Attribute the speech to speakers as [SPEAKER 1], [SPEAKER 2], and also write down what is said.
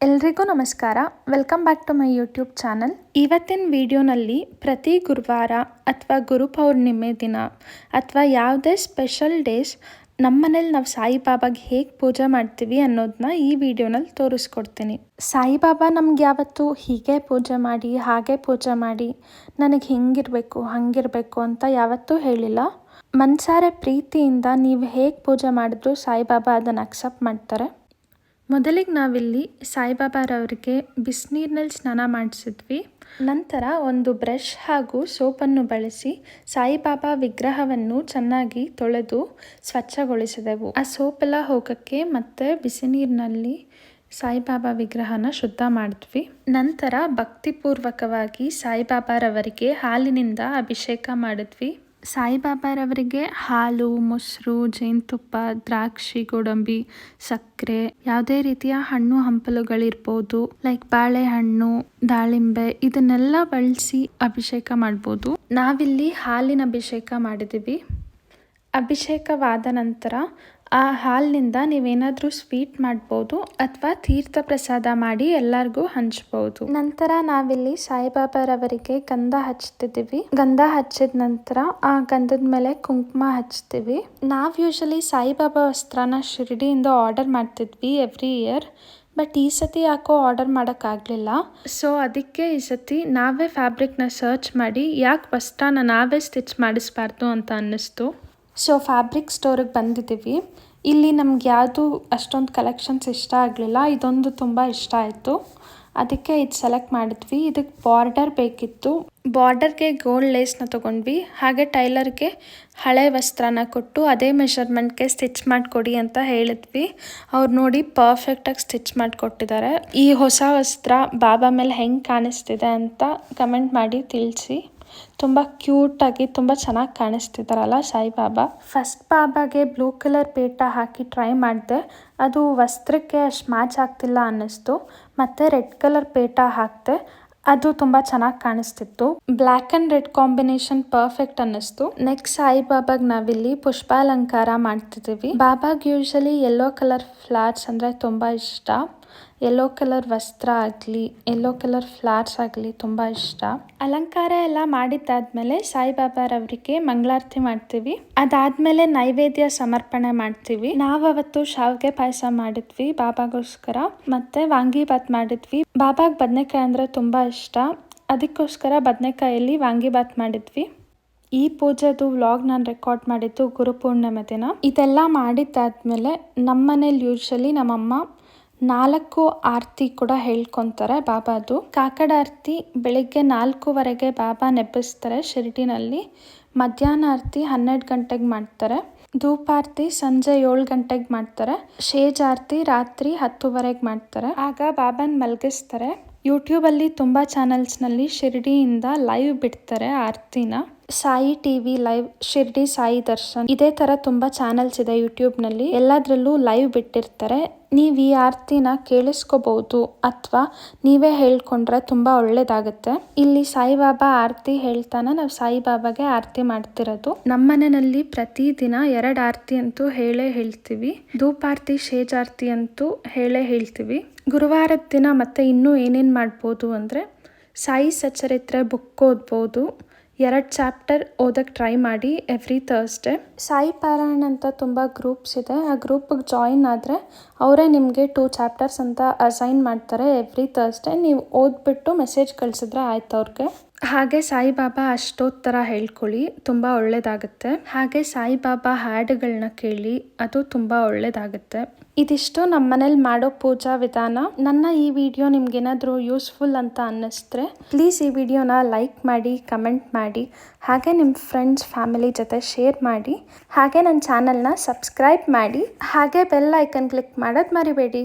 [SPEAKER 1] ಎಲ್ರಿಗೂ ನಮಸ್ಕಾರ. Welcome back to my YouTube channel ಇವತ್ತಿನ ವಿಡಿಯೋನಲ್ಲಿ ಪ್ರತಿ ಗುರುವಾರ ಅಥವಾ ಗುರು ಪೌರ್ಣಿಮೆ ದಿನ ಅಥವಾ ಯಾವುದೇ ಸ್ಪೆಷಲ್ ಡೇಸ್ ನಮ್ಮ ಮನೇಲಿ ನಾವು ಸಾಯಿಬಾಬಾಗೆ ಹೇಗೆ ಪೂಜೆ ಮಾಡ್ತೀವಿ ಅನ್ನೋದನ್ನ ಈ ವಿಡಿಯೋನಲ್ಲಿ ತೋರಿಸ್ಕೊಡ್ತೀನಿ. ಸಾಯಿಬಾಬಾ ನಮ್ಗೆ ಯಾವತ್ತು ಹೀಗೆ ಪೂಜೆ ಮಾಡಿ, ಹಾಗೆ ಪೂಜೆ ಮಾಡಿ, ನನಗೆ ಹಿಂಗಿರಬೇಕು, ಹಂಗಿರಬೇಕು ಅಂತ ಯಾವತ್ತೂ ಹೇಳಿಲ್ಲ. ಮನ್ಸಾರೆ ಪ್ರೀತಿಯಿಂದ ನೀವು ಹೇಗೆ ಪೂಜೆ ಮಾಡಿದ್ರು ಸಾಯಿಬಾಬಾ ಅದನ್ನು ಅಕ್ಸೆಪ್ಟ್ ಮಾಡ್ತಾರೆ. ಮೊದಲಿಗೆ ನಾವಿಲ್ಲಿ ಸಾಯಿಬಾಬಾರವ್ರಿಗೆ ಬಿಸಿನೀರಿನಲ್ಲಿ ಸ್ನಾನ ಮಾಡಿಸಿದ್ವಿ. ನಂತರ ಒಂದು ಬ್ರಷ್ ಹಾಗೂ ಸೋಪನ್ನು ಬಳಸಿ ಸಾಯಿಬಾಬಾ ವಿಗ್ರಹವನ್ನು ಚೆನ್ನಾಗಿ ತೊಳೆದು ಸ್ವಚ್ಛಗೊಳಿಸಿದೆವು. ಆ ಸೋಪೆಲ್ಲ ಹೋಗೋಕ್ಕೆ ಮತ್ತೆ ಬಿಸಿ ನೀರಿನಲ್ಲಿ ಸಾಯಿಬಾಬಾ ವಿಗ್ರಹನ ಶುದ್ಧ ಮಾಡಿದ್ವಿ. ನಂತರ ಭಕ್ತಿಪೂರ್ವಕವಾಗಿ ಸಾಯಿಬಾಬಾರವರಿಗೆ ಹಾಲಿನಿಂದ ಅಭಿಷೇಕ ಮಾಡಿದ್ವಿ. ಸಾಯಿಬಾಬಾರವರಿಗೆ ಹಾಲು, ಮೊಸರು, ಜೇನುತುಪ್ಪ, ದ್ರಾಕ್ಷಿ, ಗೋಡಂಬಿ, ಸಕ್ಕರೆ, ಯಾವುದೇ ರೀತಿಯ ಹಣ್ಣು ಹಂಪಲುಗಳಿರ್ಬೋದು ಲೈಕ್ ಬಾಳೆಹಣ್ಣು, ದಾಳಿಂಬೆ ಇದನ್ನೆಲ್ಲ ಬಳಸಿ ಅಭಿಷೇಕ ಮಾಡ್ಬೋದು. ನಾವಿಲ್ಲಿ ಹಾಲಿನ ಅಭಿಷೇಕ ಮಾಡಿದ್ದೀವಿ. ಅಭಿಷೇಕವಾದ ನಂತರ ಆ ಹಾಲಿನಿಂದ ನೀವೇನಾದರೂ ಸ್ವೀಟ್ ಮಾಡ್ಬೋದು ಅಥವಾ ತೀರ್ಥ ಪ್ರಸಾದ ಮಾಡಿ ಎಲ್ಲರಿಗೂ ಹಂಚ್ಬೋದು. ನಂತರ ನಾವಿಲ್ಲಿ ಸಾಯಿಬಾಬಾರವರಿಗೆ ಗಂಧ ಹಚ್ತಿದ್ದೀವಿ. ಗಂಧ ಹಚ್ಚಿದ ನಂತರ ಆ ಗಂಧದ ಮೇಲೆ ಕುಂಕುಮ ಹಚ್ತೀವಿ. ನಾವು ಯೂಶಲಿ ಸಾಯಿಬಾಬಾ ವಸ್ತ್ರನ ಶಿರಡಿಯಿಂದ ಆರ್ಡರ್ ಮಾಡ್ತಿದ್ವಿ ಎವ್ರಿ ಇಯರ್. ಬಟ್ ಈ ಸತಿ ಯಾಕೋ ಆರ್ಡರ್ ಮಾಡೋಕ್ಕಾಗಲಿಲ್ಲ. ಸೊ ಅದಕ್ಕೆ ಈ ಸತಿ ನಾವೇ ಫ್ಯಾಬ್ರಿಕ್ನ ಸರ್ಚ್ ಮಾಡಿ ಯಾಕೆ ವಸ್ತ್ರನ ನಾವೇ ಸ್ಟಿಚ್ ಮಾಡಿಸ್ಬಾರ್ದು ಅಂತ ಅನ್ನಿಸ್ತು. ಸೊ ಫ್ಯಾಬ್ರಿಕ್ ಸ್ಟೋರಿಗೆ ಬಂದಿದ್ದೀವಿ. ಇಲ್ಲಿ ನಮ್ಗೆ ಯಾವುದು ಅಷ್ಟೊಂದು ಕಲೆಕ್ಷನ್ಸ್ ಇಷ್ಟ ಆಗಲಿಲ್ಲ. ಇದೊಂದು ತುಂಬ ಇಷ್ಟ ಆಯಿತು. ಅದಕ್ಕೆ ಇದು ಸೆಲೆಕ್ಟ್ ಮಾಡಿದ್ವಿ. ಇದಕ್ಕೆ ಬಾರ್ಡರ್ ಬೇಕಿತ್ತು. ಬಾರ್ಡರ್ಗೆ ಗೋಲ್ಡ್ ಲೇಸ್ನ ತೊಗೊಂಡ್ವಿ. ಹಾಗೆ ಟೈಲರ್ಗೆ ಹಳೆ ವಸ್ತ್ರನ ಕೊಟ್ಟು ಅದೇ ಮೆಷರ್ಮೆಂಟ್ಗೆ ಸ್ಟಿಚ್ ಮಾಡಿಕೊಡಿ ಅಂತ ಹೇಳಿದ್ವಿ. ಅವ್ರು ನೋಡಿ ಪರ್ಫೆಕ್ಟಾಗಿ ಸ್ಟಿಚ್ ಮಾಡಿಕೊಟ್ಟಿದ್ದಾರೆ. ಈ ಹೊಸ ವಸ್ತ್ರ ಬಾಬಾ ಮೇಲೆ ಹೆಂಗೆ ಕಾಣಿಸ್ತಿದೆ ಅಂತ ಕಮೆಂಟ್ ಮಾಡಿ ತಿಳಿಸಿ. ತುಂಬ ಕ್ಯೂಟಾಗಿ ತುಂಬ ಚೆನ್ನಾಗಿ ಕಾಣಿಸ್ತಿದ್ದಾರಲ್ಲ ಸಾಯಿಬಾಬಾ ಫಸ್ಟ್ ಬಾಬಾಗೆ ಬ್ಲೂ ಕಲರ್ ಪೇಟ ಹಾಕಿ ಟ್ರೈ ಮಾಡಿದೆ. ಅದು ವಸ್ತ್ರಕ್ಕೆ ಅಷ್ಟು ಮ್ಯಾಚ್ ಆಗ್ತಿಲ್ಲ ಅನ್ನಿಸ್ತು. ಮತ್ತು ರೆಡ್ ಕಲರ್ ಪೇಟ ಹಾಕಿದೆ. ಅದು ತುಂಬ ಚೆನ್ನಾಗಿ ಕಾಣಿಸ್ತಿತ್ತು. Black and red combination perfect ಅನ್ನಿಸ್ತು. ನೆಕ್ಸ್ಟ್ ಸಾಯಿಬಾಬಾಗ್ ನಾವಿಲ್ಲಿ ಪುಷ್ಪಾಲಂಕಾರ ಮಾಡ್ತಿದ್ದೀವಿ ಬಾಬಾಗ್ ಯೂಶಲಿ ಯೆಲ್ಲೋ ಕಲರ್ ಫ್ಲಾಟ್ಸ್ ಅಂದರೆ ತುಂಬ ಇಷ್ಟ. ಯೆಲ್ಲೋ ಕಲರ್ ವಸ್ತ್ರ ಆಗಲಿ ಯೆಲ್ಲೋ ಕಲರ್ ಫ್ಲಾರ್ಸ್ ಆಗಲಿ ತುಂಬ ಇಷ್ಟ. ಅಲಂಕಾರ ಎಲ್ಲ ಮಾಡಿದ್ದಾದ್ಮೇಲೆ ಸಾಯಿಬಾಬಾರವರಿಗೆ ಮಂಗಳಾರತಿ ಮಾಡ್ತೀವಿ. ಅದಾದ್ಮೇಲೆ ನೈವೇದ್ಯ ಸಮರ್ಪಣೆ ಮಾಡ್ತೀವಿ. ನಾವು ಅವತ್ತು ಶಾವಿಗೆ ಪಾಯಸ ಮಾಡಿದ್ವಿ ಬಾಬಾಗೋಸ್ಕರ. ಮತ್ತೆ ವಾಂಗಿಬಾತ್ ಮಾಡಿದ್ವಿ. ಬಾಬಾಗ್ ಬದನೆಕಾಯಿ ಅಂದರೆ ತುಂಬ ಇಷ್ಟ. ಅದಕ್ಕೋಸ್ಕರ ಬದನೆಕಾಯಲ್ಲಿ ವಾಂಗಿಬಾತ್ ಮಾಡಿದ್ವಿ. ಈ ಪೂಜೆದು ವ್ಲಾಗ್ ನಾನು ರೆಕಾರ್ಡ್ ಮಾಡಿದ್ದು ಗುರುಪೂರ್ಣಿಮೆ ದಿನ. ಇದೆಲ್ಲ ಮಾಡಿದ್ದಾದ್ಮೇಲೆ ನಮ್ಮನೇಲಿ ಯೂಶಲಿ ನಮ್ಮಮ್ಮ ನಾಲ್ಕು ಆರತಿ ಕೂಡ ಹೇಳ್ಕೊತಾರೆ ಬಾಬಾದು. ಕಾಕಡ ಆರತಿ ಬೆಳಿಗ್ಗೆ ನಾಲ್ಕೂವರೆಗೆ ಬಾಬಾ ನೆಬ್ಬಿಸ್ತಾರೆ ಶಿರಡಿನಲ್ಲಿ. ಮಧ್ಯಾಹ್ನ ಆರತಿ ಹನ್ನೆರಡು ಗಂಟೆಗೆ ಮಾಡ್ತಾರೆ. ಧೂಪಾರತಿ ಸಂಜೆ ಏಳು ಗಂಟೆಗೆ ಮಾಡ್ತಾರೆ. ಶೇಜ್ ಆರತಿ ರಾತ್ರಿ ಹತ್ತುವರೆಗೆ ಮಾಡ್ತಾರೆ. ಆಗ ಬಾಬಾನ ಮಲಗಿಸ್ತಾರೆ. ಯೂಟ್ಯೂಬಲ್ಲಿ ತುಂಬ ಚಾನಲ್ಸ್ನಲ್ಲಿ ಶಿರ್ಡಿಯಿಂದ ಲೈವ್ ಬಿಡ್ತಾರೆ ಆರತಿನ. Sai TV live, Shirdi Sai Darshan. ಇದೇ ತರ ತುಂಬಾ ಚಾನೆಲ್ಸ್ ಇದೆ ಯೂಟ್ಯೂಬ್ನಲ್ಲಿ ಎಲ್ಲದರಲ್ಲೂ ಲೈವ್ ಬಿಟ್ಟಿರ್ತಾರೆ. ನೀವು ಈ ಆರ್ತಿನ ಕೇಳಿಸ್ಕೋಬಹುದು ಅಥವಾ ನೀವೇ ಹೇಳ್ಕೊಂಡ್ರೆ ತುಂಬಾ ಒಳ್ಳೇದಾಗುತ್ತೆ. ಇಲ್ಲಿ ಸಾಯಿಬಾಬಾ ಆರತಿ ಹೇಳ್ತಾನೆ. ನಾವು ಸಾಯಿಬಾಬಾಗೆ ಆರತಿ ಮಾಡ್ತಿರೋದು. ನಮ್ಮ ಮನೆಯಲ್ಲಿ ಪ್ರತಿದಿನ ಎರಡು ಆರತಿ ಅಂತೂ ಹೇಳೇ ಹೇಳ್ತೀವಿ. ಧೂಪಾರತಿ, ಶೇಜಾರ್ತಿ ಅಂತೂ ಹೇಳೇ ಹೇಳ್ತೀವಿ. ಗುರುವಾರದ ದಿನ ಮತ್ತೆ ಇನ್ನೂ ಏನೇನು ಮಾಡ್ಬೋದು ಅಂದರೆ ಸಾಯಿ ಸಚ್ಚರಿತ್ರೆ ಬುಕ್ ಓದ್ಬೋದು. ಎರಡು ಚಾಪ್ಟರ್ ಓದೋಕ್ಕೆ ಟ್ರೈ ಮಾಡಿ ಎವ್ರಿ ಥರ್ಸ್ಡೇ. ಸಾಯಿ ಪಾರಾಯಣ ಅಂತ ತುಂಬ ಗ್ರೂಪ್ಸ್ ಇದೆ. ಆ ಗ್ರೂಪಿಗೆ ಜಾಯಿನ್ ಆದರೆ ಅವರೇ ನಿಮಗೆ ಟೂ ಚಾಪ್ಟರ್ಸ್ ಅಂತ ಅಸೈನ್ ಮಾಡ್ತಾರೆ ಎವ್ರಿ ಥರ್ಸ್ಡೇ. ನೀವು ಓದ್ಬಿಟ್ಟು ಮೆಸೇಜ್ ಕಳಿಸಿದ್ರೆ ಆಯ್ತು ಅವ್ರಿಗೆ. ಹಾಗೆ ಸಾಯಿಬಾಬಾ ಅಷ್ಟೋತ್ತರ ಹೇಳ್ಕೊಳ್ಳಿ, ತುಂಬ ಒಳ್ಳೆಯದಾಗುತ್ತೆ ಹಾಗೆ ಸಾಯಿಬಾಬಾ ಹಾಡುಗಳನ್ನ ಕೇಳಿ, ಅದು ತುಂಬ ಒಳ್ಳೆಯದಾಗುತ್ತೆ ಇದಿಷ್ಟು ನಮ್ಮ ಮನೇಲಿ ಮಾಡೋ ಪೂಜಾ ವಿಧಾನ. ನನ್ನ ಈ ವಿಡಿಯೋ ನಿಮ್ಗೇನಾದರೂ ಯೂಸ್ಫುಲ್ ಅಂತ ಅನ್ನಿಸ್ತ್ರೆ, ಪ್ಲೀಸ್ ಈ ವಿಡಿಯೋನ ಲೈಕ್ ಮಾಡಿ, ಕಮೆಂಟ್ ಮಾಡಿ, ಹಾಗೆ ನಿಮ್ಮ ಫ್ರೆಂಡ್ಸ್, ಫ್ಯಾಮಿಲಿ ಜೊತೆ ಶೇರ್ ಮಾಡಿ, ಹಾಗೆ ನನ್ನ ಚಾನಲ್ನ ಸಬ್ಸ್ಕ್ರೈಬ್ ಮಾಡಿ, ಹಾಗೆ ಬೆಲ್ ಐಕನ್ ಕ್ಲಿಕ್ ಮಾಡೋದು ಮರಿಬೇಡಿ.